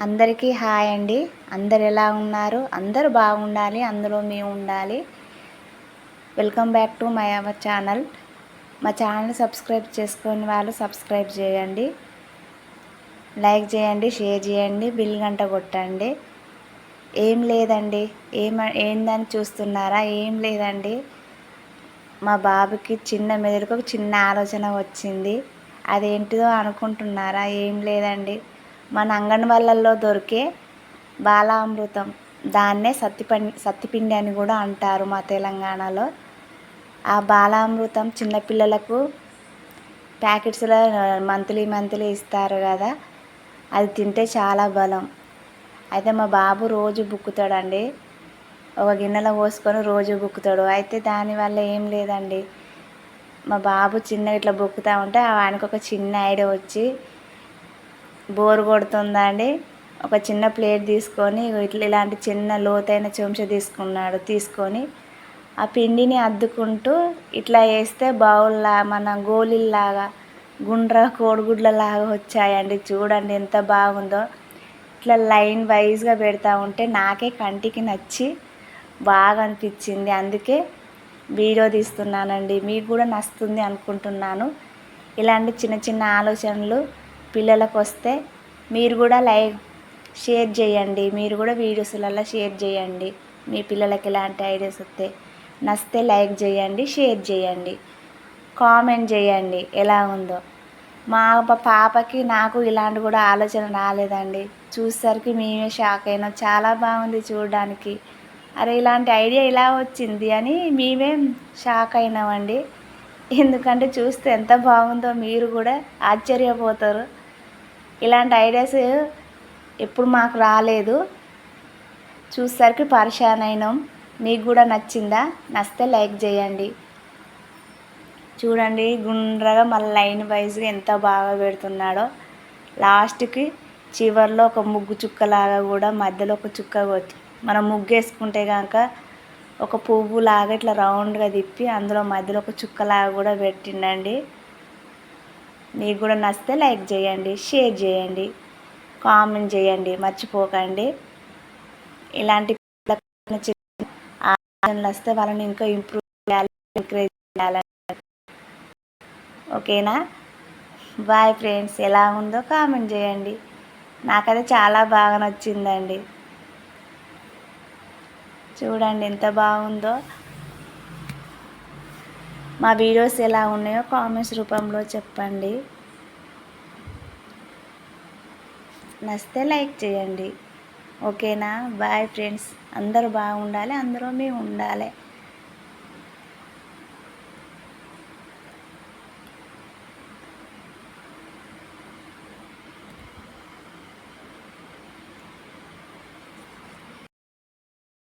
అందరికీ హాయ్ అండి. అందరు ఎలా ఉన్నారు? అందరూ బాగుండాలి అందులో మేము ఉండాలి. Welcome back to my our channel. మా ఛానల్ సబ్స్క్రైబ్ చేసుకుని వాళ్ళు సబ్స్క్రైబ్ చేయండి. లైక్ చేయండి షేర్ చేయండి బిల్ గంట కొట్టండి. ఏం లేదండి. ఏమ ఏందని చూస్తున్నారా? ఏం లేదండి. మా బాబుకి చిన్న మెదడుకు ఒక చిన్న ఆలోచన వచ్చింది. అదేంటిదో అనుకుంటున్నారా? ఏం లేదండి. మన అంగన్వాళ్ళల్లో దొరికే బాలామృతం. దాన్నే సత్తిపండి సత్తిపిండి అని కూడా అంటారు మా తెలంగాణలో. ఆ బాలామృతం చిన్నపిల్లలకు ప్యాకెట్స్లో మంత్లీ మంత్లీ ఇస్తారు కదా. అది తింటే చాలా బలం. అయితే మా బాబు రోజు బుక్కుతాడండి. ఒక గిన్నెలో పోసుకొని రోజు బుక్కుతాడు. అయితే దానివల్ల ఏం లేదండి. మా బాబు చిన్న ఇట్లా బుక్కుతూ ఉంటే ఆయనకు ఒక చిన్న ఐడియా వచ్చి బోర్ కొడుతుందా అండి? ఒక చిన్న ప్లేట్ తీసుకొని ఇట్లా ఇలాంటి చిన్న లోతైన చెంచా తీసుకున్నాడు తీసుకొని ఆ పిండిని అద్దుకుంటూ ఇట్లా వేస్తే బౌల్లా మన గోళీల్లాగా గుండ్ర కోడిగుడ్లలాగా వచ్చాయండి. చూడండి ఎంత బాగుందో. ఇట్లా లైన్ వైజ్గా పెడతా ఉంటే నాకే కంటికి నచ్చి బాగా అనిపించింది. అందుకే వీడియో తీస్తున్నానండి. మీకు కూడా నచ్చుతుంది అనుకుంటున్నాను. ఇలాంటి చిన్న చిన్న ఆలోచనలు పిల్లలకు వస్తే మీరు కూడా లైక్ షేర్ చేయండి. మీరు కూడా వీడియోస్లలో షేర్ చేయండి. మీ పిల్లలకి ఎలాంటి ఐడియాస్ వస్తే నచ్చితే లైక్ చేయండి షేర్ చేయండి కామెంట్ చేయండి. ఎలా ఉందో. మా పాపకి నాకు ఇలాంటి కూడా ఆలోచన రాలేదండి. చూసేసరికి మేమే షాక్ అయినాం. చాలా బాగుంది చూడడానికి. అరే ఇలాంటి ఐడియా ఇలా వచ్చింది అని మేమే షాక్ అయినామండి. ఎందుకంటే చూస్తే ఎంత బాగుందో మీరు కూడా ఆశ్చర్యపోతారు. ఇలాంటి ఐడియాస్ ఎప్పుడు మాకు రాలేదు. చూసేసరికి పరిశాన్ అయినాం. మీకు కూడా నచ్చిందా? నచ్చితే లైక్ చేయండి. చూడండి గుండ్రగా మళ్ళీ లైన్ వైజ్గా ఎంత బాగా పెడుతున్నాడో. లాస్ట్కి చివరిలో ఒక ముగ్గు చుక్కలాగా కూడా మధ్యలో ఒక చుక్క కొట్టి మనం ముగ్గు వేసుకుంటే కనుక ఒక పువ్వు లాగా ఇట్లా రౌండ్గా తిప్పి అందులో మధ్యలో ఒక చుక్కలాగా కూడా పెట్టిండండి. మీకు కూడా నచ్చితే లైక్ చేయండి షేర్ చేయండి కామెంట్ చేయండి మర్చిపోకండి. ఇలాంటి ఆలోచనలు వస్తే వాళ్ళని ఇంకా ఇంప్రూవ్ చేయాలి ఎంకరేజ్ చేయాలని. ఓకేనా? బాయ్ ఫ్రెండ్స్ ఎలా ఉందో కామెంట్ చేయండి. నాకైతే చాలా బాగా నచ్చిందండి. చూడండి ఎంత బాగుందో. మా వీడియోస్ ఎలా ఉన్నాయో కామెంట్స్ రూపంలో చెప్పండి. నచ్చితే లైక్ చేయండి. ఓకేనా? Bye friends. అందరూ బాగుండాలి అందరూ మేము ఉండాలి.